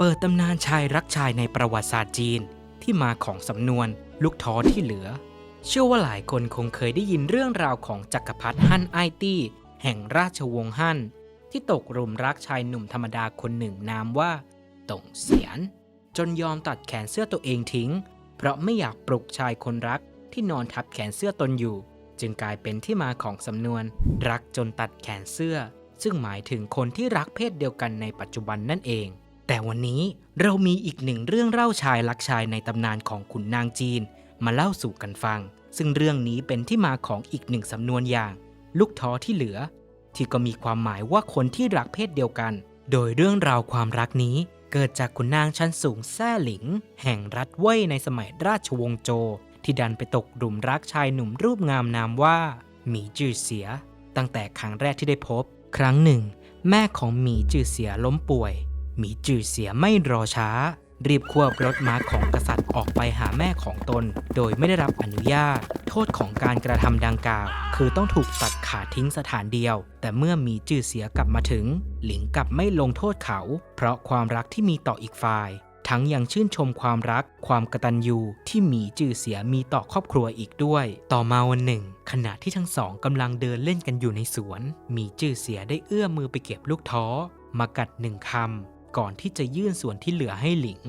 เปิดตำนานชายรักชายในประวัติศาสตร์จีน ที่มาของสำนวนลูกท้อที่เหลือ เชื่อว่าหลายคนคงเคยได้ยินเรื่องราวของจักรพรรดิฮั่นไอตี้ แห่งราชวงศ์ฮั่น ที่ตกหลุมรักชายหนุ่มธรรมดาคนหนึ่งนามว่าตงเสียน จนยอมตัดแขนเสื้อตัวเองทิ้ง เพราะไม่อยากปลุกชายคนรักที่นอนทับแขนเสื้อตนอยู่ จึงกลายเป็นที่มาของสำนวน รักจนตัดแขนเสื้อ ซึ่งหมายถึงคนที่รักเพศเดียวกันในปัจจุบันนั่นเอง แต่วันนี้เรามีอีกหนึ่งเรื่องเล่าชายรักชายในตำนานของขุนนางจีน มาเล่าสู่กันฟัง ซึ่งเรื่องนี้เป็นที่มาของอีกหนึ่งสำนวนอย่าง ลูกท้อที่เหลือ ที่ก็มีความหมายว่าคนที่รักเพศเดียวกัน โดยเรื่องราวความรักนี้เกิดจากขุนนางชั้นสูงแซ่หลิง แห่งรัฐเว่ยในสมัยราชวงศ์โจ ที่ดันไปตกหลุมรักชายหนุ่มรูปงามนามว่าหมีจือเสีย ตั้งแต่ครั้งแรกที่ได้พบ ครั้งหนึ่ง แม่ของหมีจือเสียล้มป่วย มีจือเสียไม่รอช้า รีบควบรถม้าของกษัตริย์ออกไปหาแม่ของตน โดยไม่ได้รับอนุญาต โทษของการกระทำดังกล่าว คือต้องถูกตัดขาทิ้งสถานเดียว แต่เมื่อหมีจือเสียกลับมาถึง หลิงกลับไม่ลงโทษเขา เพราะความรักที่มีต่ออีกฝ่าย ทั้งยังชื่นชมความรัก ความกตัญญูที่หมีจือเสียมีต่อครอบครัวอีกด้วย ต่อมาวันหนึ่ง ขณะที่ทั้งสองกำลังเดินเล่นกันอยู่ในสวนหมีจือเสียได้เอื้อมมือไปเก็บลูกท้อมากัดหนึ่งคำ ก่อนที่จะยื่นส่วนที่เหลือให้หลิง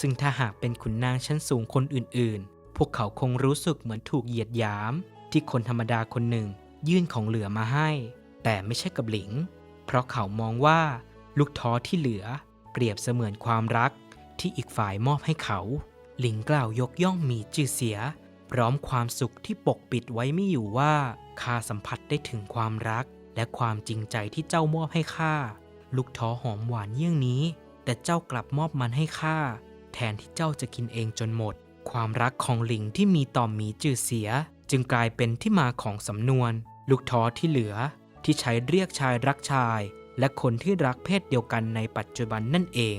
ซึ่งถ้าหากเป็นขุนนางชั้นสูงคนอื่นๆ พวกเขาคงรู้สึกเหมือนถูกเหยียดหยาม ที่คนธรรมดาคนหนึ่ง ยื่นของเหลือมาให้ แต่ไม่ใช่กับหลิง เพราะเขามองว่า ลูกท้อที่เหลือ เปรียบเสมือนความรัก ที่อีกฝ่ายมอบให้เขา หลิงกล่าวยกย่องมีจือเสีย พร้อมความสุขที่ปกปิดไว้ไม่อยู่ว่าข้าสัมผัสได้ถึงความรัก และความจริงใจที่เจ้ามอบให้ข้า ลูกท้อหอมหวานเยี่ยงนี้ แต่เจ้ากลับมอบมันให้ข้าแทนที่เจ้าจะกินเองจนหมด ความรักของหลิงที่มีต่อหมีจือเสีย จึงกลายเป็นที่มาของสำนวน ลูกท้อที่เหลือ ที่ใช้เรียกชายรักชาย และคนที่รักเพศเดียวกันในปัจจุบันนั่นเอง